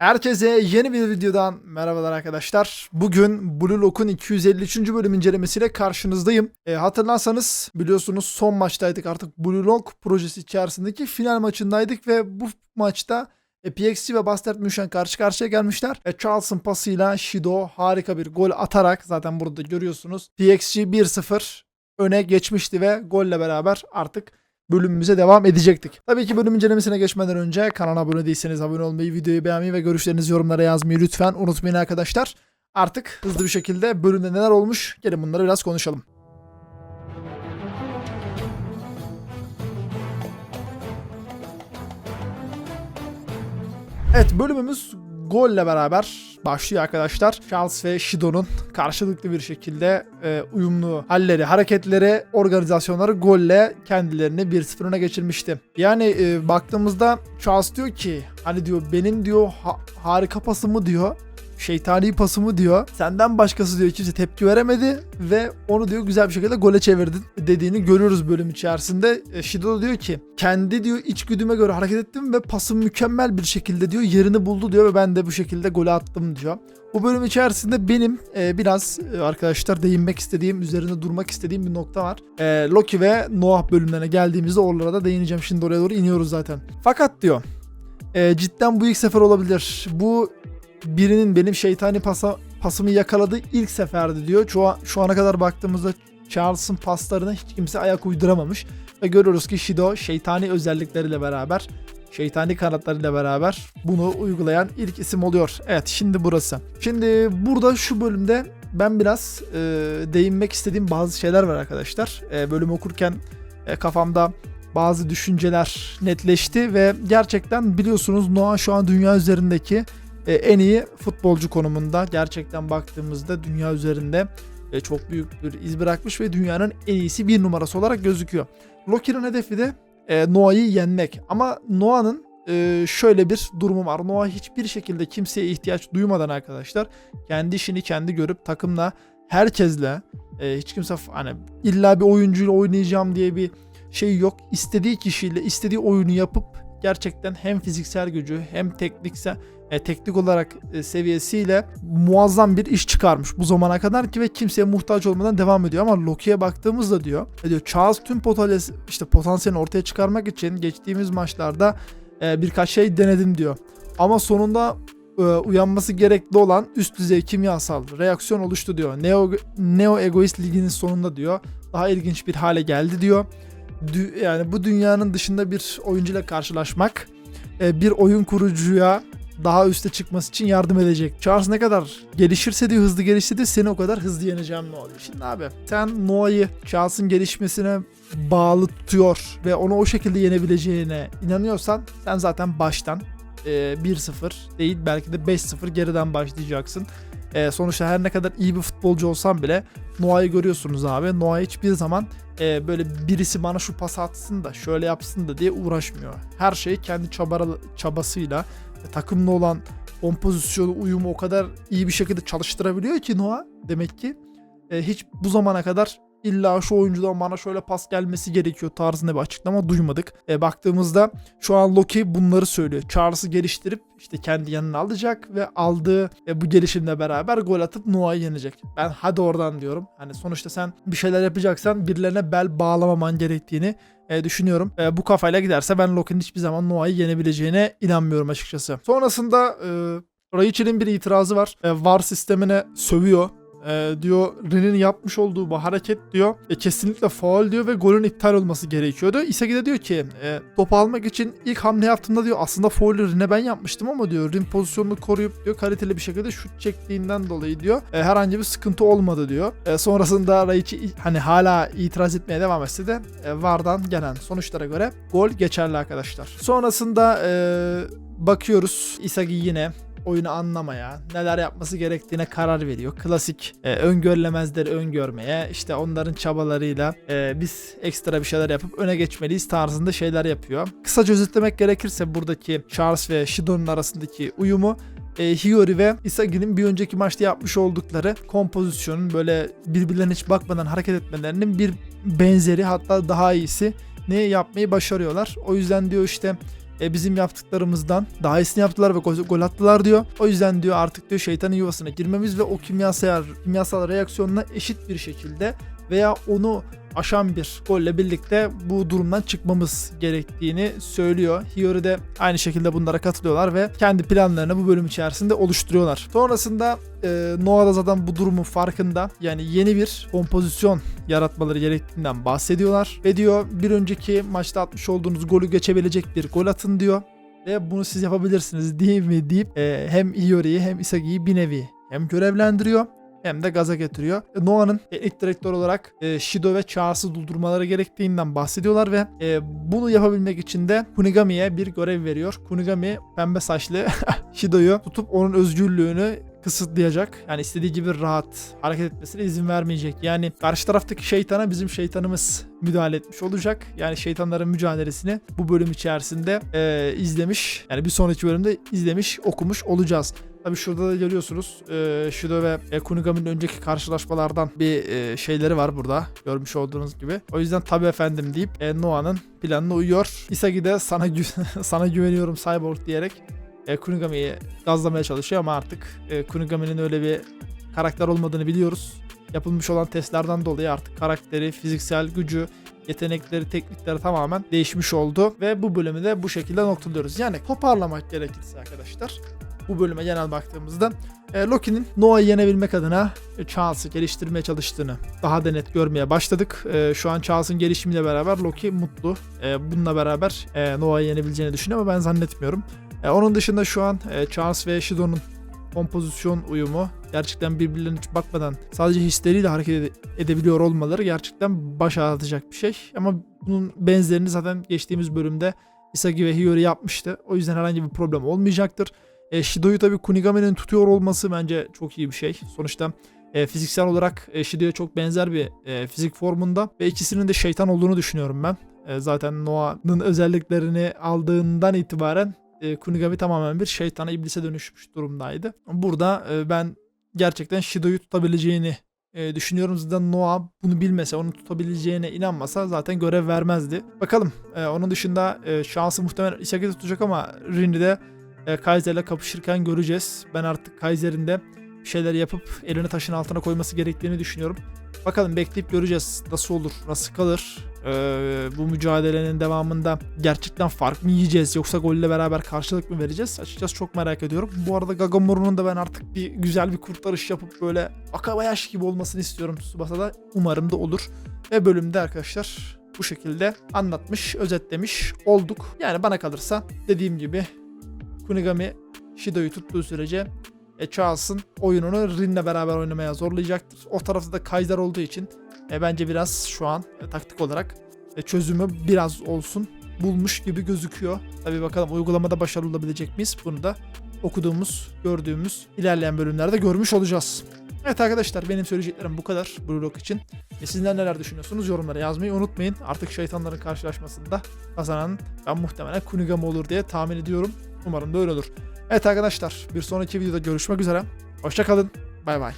Herkese yeni bir videodan merhabalar arkadaşlar. Bugün Blue Lock'un 253. bölüm incelemesiyle karşınızdayım. E, hatırlarsanız biliyorsunuz son maçtaydık artık Blue Lock projesi içerisindeki final maçındaydık ve bu maçta e, PXG ve Bastard München karşı karşıya gelmişler. E, Charles'ın pasıyla Shido harika bir gol atarak zaten burada görüyorsunuz. PXG 1-0 öne geçmişti ve golle beraber artık bölümümüze devam edecektik. Tabii ki bölüm incelemesine geçmeden önce kanala abone değilseniz abone olmayı, videoyu beğenmeyi ve görüşlerinizi yorumlara yazmayı lütfen unutmayın arkadaşlar. Artık hızlı bir şekilde bölümde neler olmuş gelin bunları biraz konuşalım. Evet bölümümüz golle beraber başlıyor arkadaşlar. Charles ve Shido'nun karşılıklı bir şekilde e, uyumlu halleri, hareketleri, organizasyonları golle kendilerini 1-0 öne geçirmişti. Yani e, baktığımızda Charles diyor ki hani diyor benim diyor ha- harika pasımı diyor şeytani pasımı diyor. Senden başkası diyor kimse tepki veremedi ve onu diyor güzel bir şekilde gole çevirdin dediğini görüyoruz bölüm içerisinde. E, Shido diyor ki kendi diyor içgüdüme göre hareket ettim ve pasım mükemmel bir şekilde diyor yerini buldu diyor ve ben de bu şekilde gole attım diyor. Bu bölüm içerisinde benim e, biraz e, arkadaşlar değinmek istediğim, üzerinde durmak istediğim bir nokta var. E, Loki ve Noah bölümlerine geldiğimizde oralara da değineceğim. Şimdi oraya doğru iniyoruz zaten. Fakat diyor e, cidden bu ilk sefer olabilir. Bu birinin benim şeytani pasa, pasımı yakaladığı ilk seferdi diyor. Şu, şu ana kadar baktığımızda Charles'ın paslarına hiç kimse ayak uyduramamış. Ve görüyoruz ki Shido şeytani özellikleriyle beraber, şeytani kanatlarıyla beraber bunu uygulayan ilk isim oluyor. Evet şimdi burası. Şimdi burada şu bölümde ben biraz e, değinmek istediğim bazı şeyler var arkadaşlar. E, bölüm okurken e, kafamda bazı düşünceler netleşti ve gerçekten biliyorsunuz Noah şu an dünya üzerindeki e, en iyi futbolcu konumunda. Gerçekten baktığımızda dünya üzerinde e, çok büyük bir iz bırakmış ve dünyanın en iyisi bir numarası olarak gözüküyor. Loki'nin hedefi de e, Noah'yı yenmek. Ama Noah'nın e, şöyle bir durumu var. Noah hiçbir şekilde kimseye ihtiyaç duymadan arkadaşlar kendi işini kendi görüp takımla herkesle e, hiç kimse hani illa bir oyuncuyla oynayacağım diye bir şey yok. İstediği kişiyle istediği oyunu yapıp gerçekten hem fiziksel gücü hem tekniksel e, teknik olarak e, seviyesiyle muazzam bir iş çıkarmış bu zamana kadar ki ve kimseye muhtaç olmadan devam ediyor ama Loki'ye baktığımızda diyor e, diyor Charles tüm potansiyel işte potansiyelini ortaya çıkarmak için geçtiğimiz maçlarda e, birkaç şey denedim diyor. Ama sonunda e, uyanması gerekli olan üst düzey kimyasal reaksiyon oluştu diyor. Neo Neo Egoist liginin sonunda diyor. Daha ilginç bir hale geldi diyor. Dü- yani bu dünyanın dışında bir oyuncuyla karşılaşmak e, bir oyun kurucuya daha üste çıkması için yardım edecek. Charles ne kadar gelişirse diyor hızlı gelişse de seni o kadar hızlı yeneceğim ne oluyor. Şimdi abi sen Noah'yı Charles'ın gelişmesine bağlı tutuyor ve onu o şekilde yenebileceğine inanıyorsan sen zaten baştan e, 1-0 değil belki de 5-0 geriden başlayacaksın. E, sonuçta her ne kadar iyi bir futbolcu olsan bile Noah'yı görüyorsunuz abi. Noah hiçbir zaman e, böyle birisi bana şu pas atsın da şöyle yapsın da diye uğraşmıyor. Her şeyi kendi çabara, çabasıyla takımla olan kompozisyonu, uyumu o kadar iyi bir şekilde çalıştırabiliyor ki Noah demek ki e, hiç bu zamana kadar illa şu oyuncudan bana şöyle pas gelmesi gerekiyor tarzında bir açıklama duymadık. E, baktığımızda şu an Loki bunları söylüyor. Charles'ı geliştirip işte kendi yanına alacak ve aldığı e, bu gelişimle beraber gol atıp Noah'yı yenecek. Ben hadi oradan diyorum. Hani sonuçta sen bir şeyler yapacaksan birilerine bel bağlamaman gerektiğini e, düşünüyorum. E, bu kafayla giderse ben Loki'nin hiçbir zaman Noah'yı yenebileceğine inanmıyorum açıkçası. Sonrasında e, Rachel'in bir itirazı var. E, VAR sistemine sövüyor. E, diyor Ren'in yapmış olduğu bu hareket diyor e, kesinlikle faul diyor ve golün iptal olması gerekiyordu. Isagi de diyor ki e, topu almak için ilk hamle yaptığımda diyor aslında faulü Ren'e ben yapmıştım ama diyor Ren pozisyonunu koruyup diyor kaliteli bir şekilde şut çektiğinden dolayı diyor e, herhangi bir sıkıntı olmadı diyor. E, sonrasında Raichi hani hala itiraz etmeye devam etse de e, VAR'dan gelen sonuçlara göre gol geçerli arkadaşlar. Sonrasında e, bakıyoruz Isagi yine oyunu anlamaya, neler yapması gerektiğine karar veriyor. Klasik e, öngörülemezleri öngörmeye, işte onların çabalarıyla e, biz ekstra bir şeyler yapıp öne geçmeliyiz tarzında şeyler yapıyor. Kısaca özetlemek gerekirse buradaki Charles ve Shido'nun arasındaki uyumu e, Hiyori ve Isagi'nin bir önceki maçta yapmış oldukları kompozisyonun böyle birbirlerine hiç bakmadan hareket etmelerinin bir benzeri hatta daha iyisi ne yapmayı başarıyorlar. O yüzden diyor işte e, bizim yaptıklarımızdan daha iyisini yaptılar ve gol, attılar diyor. O yüzden diyor artık diyor şeytanın yuvasına girmemiz ve o kimyasal kimyasal reaksiyonla eşit bir şekilde veya onu aşan bir golle birlikte bu durumdan çıkmamız gerektiğini söylüyor. Hiyori de aynı şekilde bunlara katılıyorlar ve kendi planlarını bu bölüm içerisinde oluşturuyorlar. Sonrasında e, Noah da zaten bu durumun farkında. Yani yeni bir kompozisyon yaratmaları gerektiğinden bahsediyorlar. Ve diyor bir önceki maçta atmış olduğunuz golü geçebilecek bir gol atın diyor. Ve bunu siz yapabilirsiniz değil mi deyip e, hem Hiyori'yi hem Isagi'yi bir nevi hem görevlendiriyor hem de gaza getiriyor. E, Noah'nın teknik direktör olarak e, Shido ve Charles'ı durdurmaları gerektiğinden bahsediyorlar ve e, bunu yapabilmek için de Kunigami'ye bir görev veriyor. Kunigami pembe saçlı Shido'yu tutup onun özgürlüğünü kısıtlayacak. Yani istediği gibi rahat hareket etmesine izin vermeyecek. Yani karşı taraftaki şeytana bizim şeytanımız müdahale etmiş olacak. Yani şeytanların mücadelesini bu bölüm içerisinde e, izlemiş. Yani bir sonraki bölümde izlemiş, okumuş olacağız. Tabi şurada da görüyorsunuz e, Shido ve e, Kunigami'nin önceki karşılaşmalardan bir e, şeyleri var burada görmüş olduğunuz gibi. O yüzden tabi efendim deyip e, Noah'nın planına uyuyor. Isagi de sana gü- sana güveniyorum Cyborg diyerek e, Kunigami'yi gazlamaya çalışıyor ama artık e, Kunigami'nin öyle bir karakter olmadığını biliyoruz. Yapılmış olan testlerden dolayı artık karakteri, fiziksel gücü, yetenekleri, teknikleri tamamen değişmiş oldu ve bu bölümü de bu şekilde noktalıyoruz. Yani toparlamak gerekirse arkadaşlar bu bölüme genel baktığımızda e, Loki'nin Noah'yı yenebilmek adına e, Charles'ı geliştirmeye çalıştığını daha da net görmeye başladık. E, şu an Charles'ın gelişimiyle beraber Loki mutlu. E, bununla beraber e, yenebileceğini düşünüyor ama ben zannetmiyorum. Onun dışında şu an Charles ve Shido'nun kompozisyon uyumu gerçekten birbirlerine hiç bakmadan sadece hisleriyle hareket ede- edebiliyor olmaları gerçekten baş ağrıtacak bir şey. Ama bunun benzerini zaten geçtiğimiz bölümde Isagi ve Hiyori yapmıştı. O yüzden herhangi bir problem olmayacaktır. E, Shido'yu tabii Kunigami'nin tutuyor olması bence çok iyi bir şey. Sonuçta e, fiziksel olarak e, Shido'ya çok benzer bir e, fizik formunda ve ikisinin de şeytan olduğunu düşünüyorum ben. E, zaten Noah'nın özelliklerini aldığından itibaren e, Kunigami tamamen bir şeytana iblise dönüşmüş durumdaydı. Burada e, ben gerçekten Shido'yu tutabileceğini e, düşünüyorum. Zaten Noah bunu bilmese, onu tutabileceğine inanmasa zaten görev vermezdi. Bakalım. E, onun dışında e, şansı muhtemelen Isagi tutacak ama Rin'i de e, Kaiser'le kapışırken göreceğiz. Ben artık Kaiser'in de şeyler yapıp elini taşın altına koyması gerektiğini düşünüyorum. Bakalım bekleyip göreceğiz. Nasıl olur, nasıl kalır. Ee, bu mücadelenin devamında gerçekten fark mı yiyeceğiz yoksa golle beraber karşılık mı vereceğiz? Açıkçası çok merak ediyorum. Bu arada Gagamoru'nun da ben artık bir güzel bir kurtarış yapıp böyle Akabayaş gibi olmasını istiyorum Tsubasa'da. Umarım da olur. Ve bölümde arkadaşlar bu şekilde anlatmış, özetlemiş olduk. Yani bana kalırsa dediğim gibi Kunigami Shido'yu tuttuğu sürece e, Charles'ın oyununu Rin'le beraber oynamaya zorlayacaktır. O tarafta da Kaiser olduğu için e, bence biraz şu an e, taktik olarak e, çözümü biraz olsun bulmuş gibi gözüküyor. Tabi bakalım uygulamada başarılı olabilecek miyiz? Bunu da okuduğumuz, gördüğümüz ilerleyen bölümlerde görmüş olacağız. Evet arkadaşlar benim söyleyeceklerim bu kadar Blue Lock için. E, sizler neler düşünüyorsunuz yorumlara yazmayı unutmayın. Artık şeytanların karşılaşmasında kazanan ben muhtemelen Kunigami olur diye tahmin ediyorum. Umarım da öyle olur. Evet arkadaşlar bir sonraki videoda görüşmek üzere. Hoşçakalın. Bay bay.